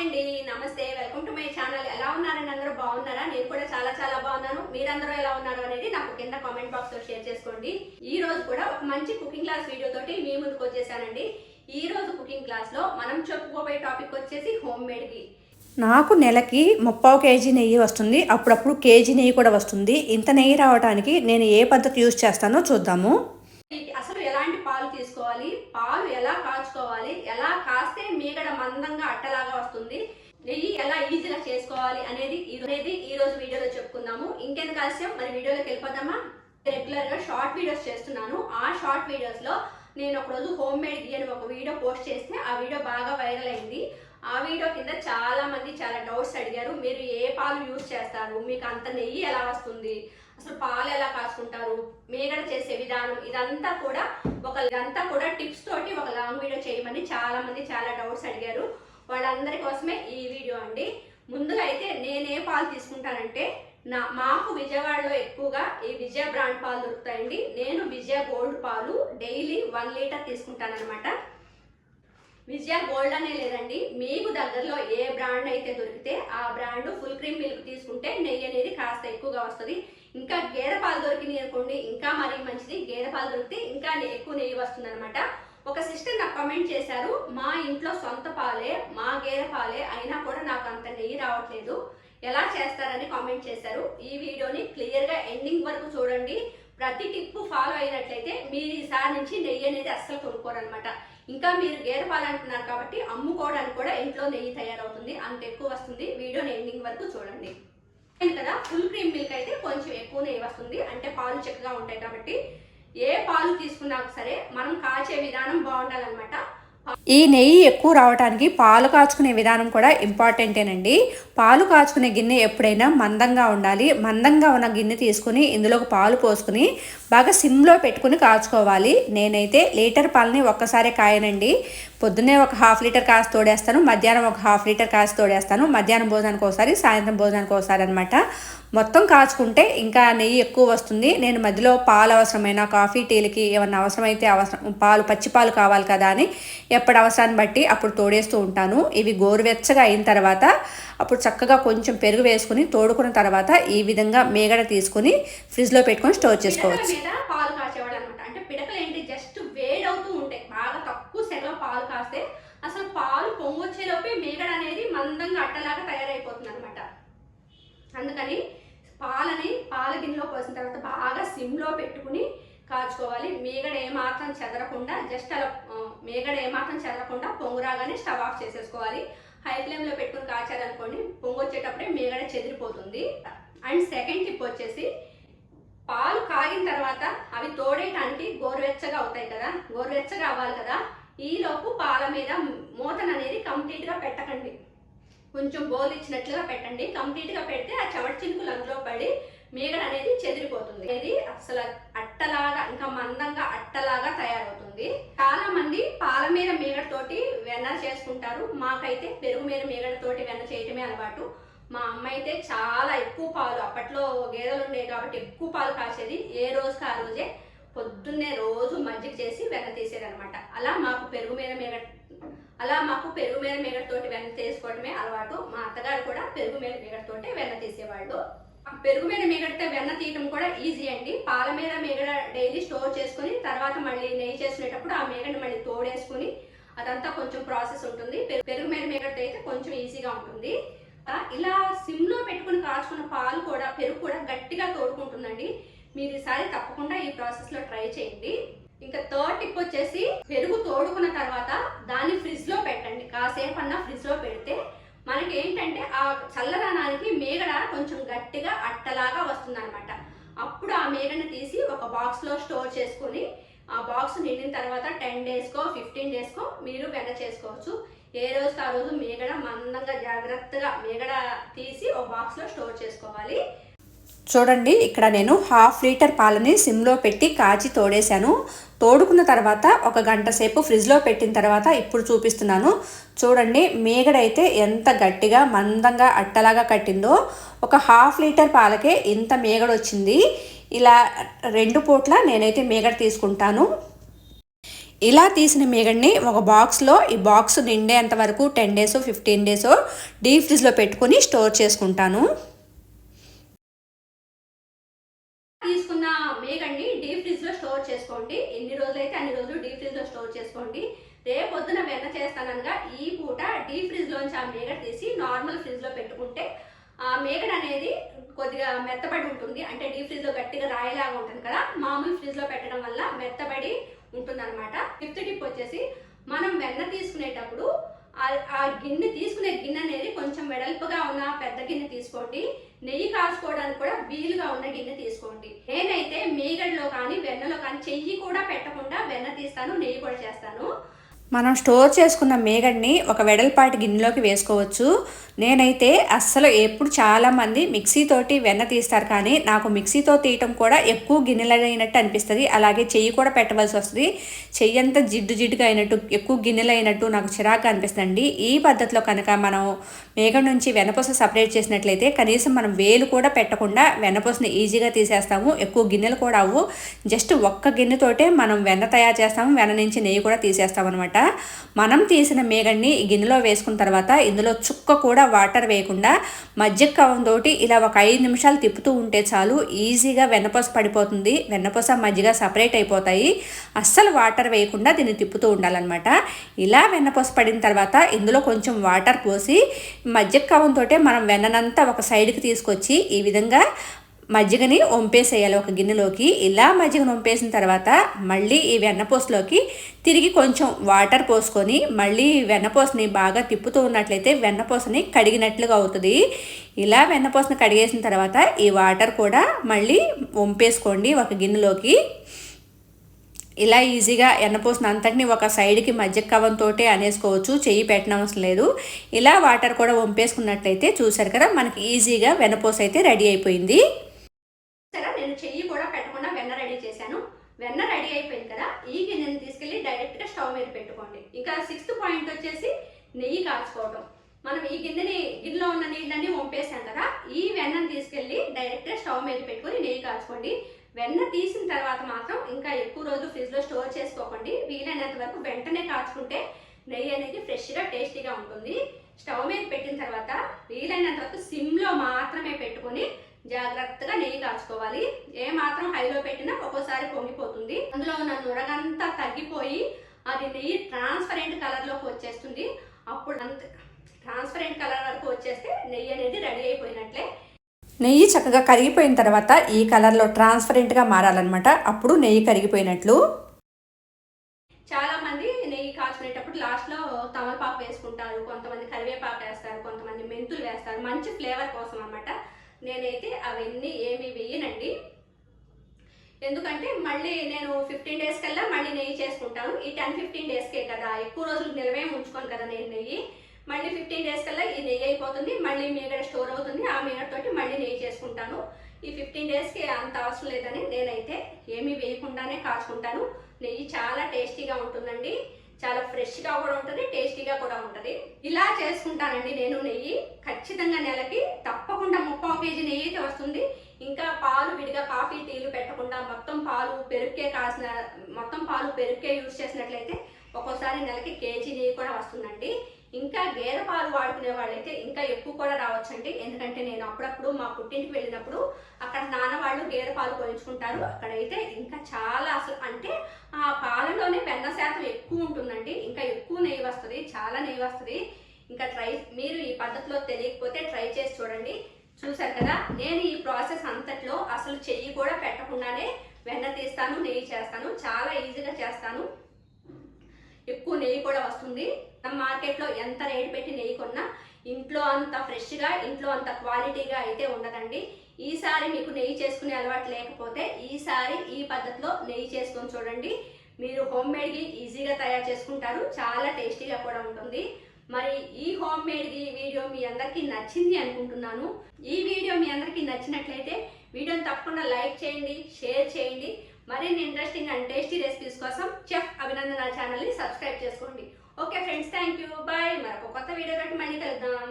అండి. నమస్తే. Welcome to my channel ఎలా ఉన్నారండి? అందరూ బాగున్నారా? నేను కూడా చాలా చాలా బాగున్నాను. మీరందరూ ఎలా ఉన్నారు అనేది నాకు కింద కామెంట్ బాక్స్లో షేర్ చేసుకోండి. ఈ రోజు కూడా ఒక మంచి కుకింగ్ క్లాస్ వీడియో తోటి మీ ముందుకు వచ్చేసానండి. ఈ రోజు కుకింగ్ క్లాస్లో మనం చెప్పుకోబోయే టాపిక్ వచ్చేసి హోమ్ మేడ్ ఘీ నాకు నెలకి ముప్పావు కేజీ నెయ్యి వస్తుంది. అప్పుడప్పుడు కేజీ నెయ్యి కూడా వస్తుంది. ఇంత నెయ్యి రావడానికి నేను ఏ పద్ధతి యూజ్ చేస్తానో చూద్దాము. అసలు ఎలాంటి పాలు తీసుకోవాలి? పాలు ఎలా కాచుకోవాలి ఎలా కాస్తే మీగడ మందంగా అట్టలాగా వస్తుంది? నెయ్యి ఎలా ఈజీగా చేసుకోవాలి అనేది ఇది అనేది ఈ రోజు వీడియోలో చెప్పుకుందాము. ఇంకెందుకు ఆలస్యం? మరి వీడియోలోకి వెళ్ళిపోదామా? రెగ్యులర్గా షార్ట్ వీడియోస్ చేస్తున్నాను. ఆ షార్ట్ వీడియోస్లో నేను ఒక రోజు హోమ్ మేడ్ ఘీ అని ఒక వీడియో పోస్ట్ చేస్తే ఆ వీడియో బాగా వైరల్ అయింది. ఆ వీడియో కింద చాలా మంది చాలా డౌట్స్ అడిగారు. మీరు ఏ పాలు యూజ్ చేస్తారు? మీకు అంత నెయ్యి ఎలా వస్తుంది? అసలు పాలు ఎలా కాసుకుంటారు మేగడ చేసే విధానం ఇదంతా కూడా ఒక ఇదంతా కూడా టిప్స్ తోటి ఒక లాంగ్ వీడియో చేయమని చాలా మంది చాలా డౌట్స్ అడిగారు. వాళ్ళందరి కోసమే ఈ వీడియో అండి. ముందుగా అయితే నేను ఏ పాలు తీసుకుంటానంటే నా మాకు విజయవాడలో ఎక్కువగా ఈ విజయ బ్రాండ్ పాలు దొరుకుతాయండి. నేను విజయ గోల్డ్ పాలు డైలీ వన్ లీటర్ తీసుకుంటానమాట విజయ గోల్డ్ అనే లేదండి. మీకు దగ్గరలో ఏ బ్రాండ్ అయితే దొరికితే ఆ బ్రాండ్ ఫుల్ క్రీమ్ మిల్క్ తీసుకుంటే నెయ్యి అనేది కాస్త ఎక్కువగా వస్తుంది. ఇంకా గేదె పాలు దొరికినాయి అనుకోండి ఇంకా మరీ మంచిది. గేదె పాలు దొరికితే ఇంకా ఎక్కువ నెయ్యి వస్తుంది ఒక సిస్టర్ నాకు కమెంట్ చేశారు మా ఇంట్లో సొంత పాలే మా గేదె పాలే అయినా కూడా నాకు అంత నెయ్యి రావట్లేదు. ఎలా చేస్తారని కామెంట్ చేశారు. ఈ వీడియోని క్లియర్గా ఎండింగ్ వరకు చూడండి. ప్రతి టిప్ ఫాలో అయినట్లయితే మీరు ఈసారి నుంచి నెయ్యి అనేది అస్సలు కొనుక్కోరనమాట ఇంకా మీరు గేదె పాలు అంటున్నారు కాబట్టి అమ్ముకోవడానికి కూడా ఇంట్లో నెయ్యి తయారవుతుంది. అంత ఎక్కువ వస్తుంది. వీడియోని ఎండింగ్ వరకు చూడండి. కదా ఫుల్ క్రీమ్ మిల్క్ అయితే కొంచెం ఎక్కువ నెయ్యి వస్తుంది. అంటే పాలు చక్కగా ఉంటాయి కాబట్టి ఏ పాలు తీసుకున్నా సరే మనం కాచే విధానం బాగుండాలన్నమాట. ఈ నెయ్యి ఎక్కువ రావడానికి పాలు కాచుకునే విధానం కూడా ఇంపార్టెంటేనండి. పాలు కాచుకునే గిన్నె ఎప్పుడైనా మందంగా ఉండాలి. మందంగా ఉన్న గిన్నె తీసుకుని ఇందులోకి పాలు పోసుకుని బాగా సిమ్లో పెట్టుకుని కాచుకోవాలి. నేనైతే లీటర్ పాలని ఒక్కసారి కాయనండి. పొద్దున్నే ఒక హాఫ్ లీటర్ కాసి తోడేస్తాను. మధ్యాహ్నం ఒక హాఫ్ లీటర్ కాసి తోడేస్తాను. మధ్యాహ్నం భోజనానికి ఒకసారి సాయంత్రం భోజనానికి ఒకసారి అనమాట మొత్తం కాచుకుంటే ఇంకా నెయ్యి ఎక్కువ వస్తుంది. నేను మధ్యలో పాలు అవసరమైన కాఫీ టీలకి ఏమన్నా అవసరమైతే అవసరం పాలు పచ్చి పాలు కావాలి కదా అని ఎప్పటి అవసరాన్ని బట్టి అప్పుడు తోడేస్తూ ఉంటాను. ఇవి గోరువెచ్చగా అయిన తర్వాత అప్పుడు చక్కగా కొంచెం పెరుగు వేసుకుని తోడుకున్న తర్వాత ఈ విధంగా మేగడ తీసుకుని ఫ్రిడ్జ్లో పెట్టుకొని స్టోర్ చేసుకోవచ్చు. మీద పాలు కాచేవాడు అనమాట అంటే పిడకలు ఏంటి జస్ట్ వేడవుతూ ఉంటాయి. బాగా తక్కువ సెగలో పాలు కాస్తే అసలు పాలు పొంగొచ్చేలోపే మేగడ అనేది మందంగా అట్టలాగా తయారైపోతుంది అనమాట అందుకని పాలని పాల గిన్నెలో పోసిన తర్వాత బాగా సిమ్లో పెట్టుకుని కాచుకోవాలి. మేగడ ఏమాత్రం చెదరకుండా జస్ట్ అలా మీగడ మేగడ ఏమాత్రం చెదరకుండా పొంగురాగానే స్టవ్ ఆఫ్ చేసేసుకోవాలి. హై ఫ్లేమ్లో పెట్టుకుని కాచారనుకోండి పొంగు వచ్చేటప్పుడే మేగడ చెదిరిపోతుంది. అండ్ సెకండ్ టిప్ వచ్చేసి పాలు కాగిన తర్వాత అవి తోడేయటానికి గోరువెచ్చగా అవుతాయి కదా గోరువెచ్చగా అవ్వాలి కదా. ఈలోపు పాల మీద మూతన అనేది కంప్లీట్గా పెట్టకండి. కొంచెం బోల్ ఇచ్చినట్లుగా పెట్టండి. కంప్లీట్గా పెడితే ఆ చెమట చినుకులు అందులో పడి మీగడ అనేది చెదిరిపోతుంది. ఇది అసలు అట్టలాగా ఇంకా మందంగా అట్టలాగా తయారవుతుంది. చాలా మంది పాల మీద మీగడతోటి వెన్న చేసుకుంటారు. మాకైతే పెరుగు మీద మీగడతోటి వెన్న చేయటమే అలవాటు. మా అమ్మ అయితే చాలా ఎక్కువ పాలు అప్పట్లో గేదెలు ఉండేవి కాబట్టి ఎక్కువ పాలు కాసేది ఏ రోజుకి ఆ రోజే. పొద్దున్నే రోజు మజ్జిగ చేసి వెన్న తీసేదనమాట అలా మాకు పెరుగు మీద మేగడ అలా మాకు పెరుగు మీద మీగడతోటి వెన్న తీసుకోవడమే అలవాటు. మా అత్తగారు కూడా పెరుగు మీద మీగడతోటి వెన్న తీసేవాళ్ళు. పెరుగు మీద మిగడితే వెన్న తీయడం కూడా ఈజీ అండి. పాల మీద మిగడ డైలీ స్టోర్ చేసుకుని తర్వాత మళ్ళీ నెయ్యి చేసుకునేటప్పుడు ఆ మీగడని మళ్ళీ తోడేసుకుని అదంతా కొంచెం ప్రాసెస్ ఉంటుంది. పెరుగు- మీద మిగడితే అయితే కొంచెం ఈజీగా ఉంటుంది. ఇలా సిమ్లో పెట్టుకుని కాచుకున్న పాలు కూడా పెరుగు కూడా గట్టిగా తోడుకుంటుందండి. మీరు ఈసారి తప్పకుండా ఈ ప్రాసెస్లో ట్రై చేయండి. ఇంకా థర్డ్ టిప్ వచ్చేసి పెరుగు తోడుకున్న తర్వాత దాన్ని ఫ్రిడ్జ్లో పెట్టండి. కాసేపు అన్న ఫ్రిడ్జ్లో పెడితే మనకి ఏంటంటే ఆ చల్లదనానికి మేగడ కొంచెం గట్టిగా అట్టలాగా వస్తుంది అప్పుడు ఆ మేగడని తీసి ఒక బాక్స్లో స్టోర్ చేసుకొని ఆ బాక్స్ నిండిన తర్వాత టెన్ డేస్కో ఫిఫ్టీన్ డేస్కో మీరు వెన్న చేసుకోవచ్చు. ఏ రోజు ఆ రోజు మేగడ మందంగా జాగ్రత్తగా మేగడ తీసి ఒక బాక్స్లో స్టోర్ చేసుకోవాలి. చూడండి ఇక్కడ నేను హాఫ్ లీటర్ పాలని సిమ్లో పెట్టి కాచి తోడేశాను. తోడుకున్న తర్వాత ఒక గంట సేపు ఫ్రిడ్జ్లో పెట్టిన తర్వాత ఇప్పుడు చూపిస్తున్నాను. చూడండి మేగడైతే ఎంత గట్టిగా మందంగా అట్టలాగా కట్టిందో. ఒక హాఫ్ లీటర్ పాలకే ఇంత మేగడ వచ్చింది ఇలా రెండు పూట్ల నేనైతే మేగడ తీసుకుంటాను. ఇలా తీసిన మీగడ్ని ఒక బాక్స్లో ఈ బాక్స్ నిండేంత వరకు ten days fifteen days deep ఫ్రిడ్జ్లో పెట్టుకొని స్టోర్ చేసుకుంటాను తీసుకున్న మేగడ్ని డీప్ ఫ్రిడ్జ్లో స్టోర్ చేసుకోండి ఎన్ని రోజులు అయితే అన్ని రోజులు డీప్ ఫ్రిడ్జ్లో స్టోర్ చేసుకోండి రేపు పొద్దున వెన్న చేస్తానగా ఈ పూట డీప్ ఫ్రిడ్జ్ లోంచి ఆ మేగడ తీసి నార్మల్ ఫ్రిడ్జ్లో పెట్టుకుంటే ఆ మేగడ అనేది కొద్దిగా మెత్తబడి ఉంటుంది. అంటే డీప్ ఫ్రిడ్జ్లో గట్టిగా రాయిలాగా ఉంటుంది కదా. మామూలు ఫ్రిడ్జ్లో పెట్టడం వల్ల మెత్తబడి ఉంటుంది అనమాట ఫిఫ్త్ టిప్ వచ్చేసి మనం వెన్న తీసుకునేటప్పుడు ఆ- గిన్నె తీసుకునే గిన్నె అనేది కొంచెం వెడల్పుగా ఉన్న పెద్ద గిన్నె తీసుకోండి. నెయ్యి కాసుకోవడానికి కూడా వీలుగా ఉన్న గిన్నె తీసుకోండి. నేనైతే మీగడలో కానీ వెన్నలో కానీ చెయ్యి కూడా పెట్టకుండా వెన్న తీస్తాను నెయ్యి కూడా చేస్తాను. మనం స్టోర్ చేసుకున్న మేగడ్ని ఒక వెడల్పాటి గిన్నెలోకి వేసుకోవచ్చు. నేనైతే అస్సలు ఎప్పుడు చాలామంది మిక్సీతోటి వెన్న తీస్తారు కానీ నాకు మిక్సీతో తీయటం కూడా ఎక్కువ గిన్నెలైనట్టు అనిపిస్తుంది. అలాగే చెయ్యి కూడా పెట్టవలసి వస్తుంది. చెయ్యి అంతా జిడ్డు జిడ్డుగా అయినట్టు ఎక్కువ గిన్నెలు అయినట్టు నాకు చిరాకు అనిపిస్తుంది ఈ పద్ధతిలో కనుక మనం మేగడ నుంచి వెన్నపూస సపరేట్ చేసినట్లయితే కనీసం మనం వేలు కూడా పెట్టకుండా వెన్నపూసని ఈజీగా తీసేస్తాము. ఎక్కువ గిన్నెలు కూడా అవ్వు. జస్ట్ ఒక్క గిన్నెతోటే మనం వెన్న తయారు చేస్తాము. వెన్న నుంచి నెయ్యి కూడా తీసేస్తాం అనమాట మనం తీసిన మేగడ్ని గిన్నెలో వేసుకున్న తర్వాత ఇందులో చుక్క కూడా వాటర్ వేయకుండా మజ్జిగ కవంతో ఇలా ఒక ఐదు నిమిషాలు తిప్పుతూ ఉంటే చాలు ఈజీగా వెన్నపూస పడిపోతుంది. వెన్నపూస మజ్జిగ సపరేట్ అయిపోతాయి. అస్సలు వాటర్ వేయకుండా దీన్ని తిప్పుతూ ఉండాలన్నమాట. ఇలా వెన్నపూస పడిన తర్వాత ఇందులో కొంచెం వాటర్ పోసి మజ్జిగ కవంతో మనం వెన్ననంతా ఒక సైడ్కి తీసుకొచ్చి ఈ విధంగా మజ్జిగని వంపేసేయాలి ఒక గిన్నెలోకి ఇలా మజ్జిగను వంపేసిన తర్వాత మళ్ళీ ఈ వెన్నపూసలోకి తిరిగి కొంచెం వాటర్ పోసుకొని మళ్ళీ వెన్నపోసని వెన్నపూసని బాగా తిప్పుతూ ఉన్నట్లయితే వెన్నపూసని కడిగినట్లుగా అవుతుంది. ఇలా వెన్నపూసని కడిగేసిన తర్వాత ఈ వాటర్ కూడా మళ్ళీ వంపేసుకోండి ఒక గిన్నెలోకి. ఇలా ఈజీగా ఎన్నపోసిన అంతటిని ఒక సైడ్కి మధ్య కవంతో అనేసుకోవచ్చు చెయ్యి పెట్టనవసరం లేదు. ఇలా వాటర్ కూడా వంపేసుకున్నట్లయితే చూసారు కదా మనకి ఈజీగా వెనపోస అయితే రెడీ అయిపోయింది. చెయ్యి కూడా పెట్టకుండా వెన్న రెడీ చేశాను. వెన్న రెడీ అయిపోయింది కదా ఈ గిన్నెని తీసుకెళ్ళి డైరెక్ట్గా స్టవ్ మీద పెట్టుకోండి. ఇంకా సిక్స్త్ పాయింట్ వచ్చేసి నెయ్యి కాచుకోవడం మనం ఈ గిన్నెని గిన్నెలో ఉన్న నీళ్ళన్నీ వంపేసాం కదా ఈ వెన్నను తీసుకెళ్ళి డైరెక్ట్గా స్టవ్ మీద పెట్టుకొని నెయ్యి కాచుకోండి వెన్న తీసిన తర్వాత మాత్రం ఇంకా ఎక్కువ రోజులు ఫ్రిడ్జ్లో స్టోర్ చేసుకోకండి. వీలైనంత వరకు వెంటనే కాచుకుంటే నెయ్యి అనేది ఫ్రెష్గా టేస్టీగా ఉంటుంది. స్టవ్ మీద పెట్టిన తర్వాత వీలైనంత వరకు సిమ్లో మాత్రమే పెట్టుకొని జాగ్రత్తగా నెయ్యి కాచుకోవాలి. ఏ మాత్రం హైలో పెట్టినా ఒక్కోసారి పొంగిపోతుంది. అందులో ఉన్న నురగంతా తగ్గిపోయి అది నెయ్యి ట్రాన్స్పరెంట్ కలర్లోకి వచ్చేస్తుంది. అప్పుడు అంత ట్రాన్స్పరెంట్ కలర్ వరకు వచ్చేస్తే నెయ్యి అనేది రెడీ అయిపోయినట్లే. నెయ్యి చక్కగా కరిగిపోయిన తర్వాత ఈ కలర్లో ట్రాన్స్పరెంట్గా మారాలన్నమాట. అప్పుడు నెయ్యి కరిగిపోయినట్లు. చాలా మంది నెయ్యి కాచుకునేటప్పుడు లాస్ట్లో తమలపాకు వేసుకుంటారు. కొంతమంది కరివేపాకు వేస్తారు. కొంతమంది మెంతులు వేస్తారు. మంచి ఫ్లేవర్ కోసం అన్నమాట. నేనైతే అవన్నీ ఏమి వేయనండి. ఎందుకంటే మళ్ళీ నేను ఫిఫ్టీన్ డేస్ కల్లా మళ్ళీ నెయ్యి చేసుకుంటాను. ఈ టెన్ ఫిఫ్టీన్ డేస్కే కదా ఎక్కువ రోజులు నిలవే ఉంచుకోను కదా నేను నెయ్యి. మళ్ళీ ఫిఫ్టీన్ డేస్ కల్లా ఈ నెయ్యి అయిపోతుంది. మళ్ళీ మీగడ స్టోర్ అవుతుంది. ఆ మీగడ తోటి మళ్ళీ నెయ్యి చేసుకుంటాను. ఈ ఫిఫ్టీన్ డేస్కి అంత అవసరం లేదని నేనైతే ఏమీ వేయకుండానే కాచుకుంటాను. నెయ్యి చాలా టేస్టీగా ఉంటుందండి. చాలా ఫ్రెష్గా కూడా ఉంటుంది టేస్టీగా కూడా ఉంటుంది. ఇలా చేసుకుంటానండి నేను నెయ్యి. ఖచ్చితంగా నెలకి తప్పకుండా ముప్పావు కేజీ నెయ్యి అయితే వస్తుంది ఇంకా పాలు విడిగా కాఫీ టీలు పెట్టకుండా మొత్తం పాలు పెరుక్కే మొత్తం పాలు పెరుగుకే యూజ్ చేసినట్లయితే ఒక్కోసారి నెలకి కేజీ నెయ్యి కూడా వస్తుందండి. ఇంకా గేదె పాలు వాడుకునే వాళ్ళైతే ఇంకా ఎక్కువ కూడా రావచ్చండి. ఎందుకంటే నేను అప్పుడప్పుడు మా పుట్టింటికి వెళ్ళినప్పుడు అక్కడ నాన్న వాళ్ళు గేదె పాలు కొనించుకుంటారు అక్కడైతే ఇంకా చాలా అసలు అంటే ఆ పాలలోనే వెన్న శాతం ఎక్కువ ఉంటుందండి. ఇంకా ఎక్కువ నెయ్యి వస్తుంది చాలా నెయ్యి వస్తుంది. ఇంకా ట్రై మీరు ఈ పద్ధతిలో తెలియకపోతే ట్రై చేసి చూడండి. చూసారు కదా నేను ఈ ప్రాసెస్ అంతట్లో అసలు చెయ్యి కూడా పెట్టకుండానే వెన్న తీస్తాను నెయ్యి చేస్తాను చాలా ఈజీగా చేస్తాను. ఎక్కువ నెయ్యి కూడా వస్తుంది. మన మార్కెట్లో ఎంత రేటు పెట్టి నెయ్యి కొన్నా ఇంట్లో అంత ఫ్రెష్గా ఇంట్లో అంత క్వాలిటీగా అయితే ఉండదండి. ఈసారి మీకు నెయ్యి చేసుకునే అలవాటు లేకపోతే ఈసారి ఈ పద్ధతిలో నెయ్యి చేసుకొని చూడండి. మీరు హోమ్ మేడ్కి ఈజీగా తయారు చేసుకుంటారు. చాలా టేస్టీగా కూడా ఉంటుంది. మరి ఈ హోమ్ మేడ్ వీడియో మీ అందరికీ నచ్చింది అనుకుంటున్నాను. ఈ వీడియో మీ అందరికీ నచ్చినట్లయితే వీడియోని తప్పకుండా లైక్ చేయండి షేర్ చేయండి. మరిన్ని ఇంట్రెస్టింగ్ అండ్ టేస్టీ రెసిపీస్ కోసం చెఫ్ అభినందన ఛానల్ని సబ్స్క్రైబ్ చేసుకోండి. Okay friends thank you bye మరొక కొత్త వీడియో కట్టి మళ్ళీ కలుద్దాం.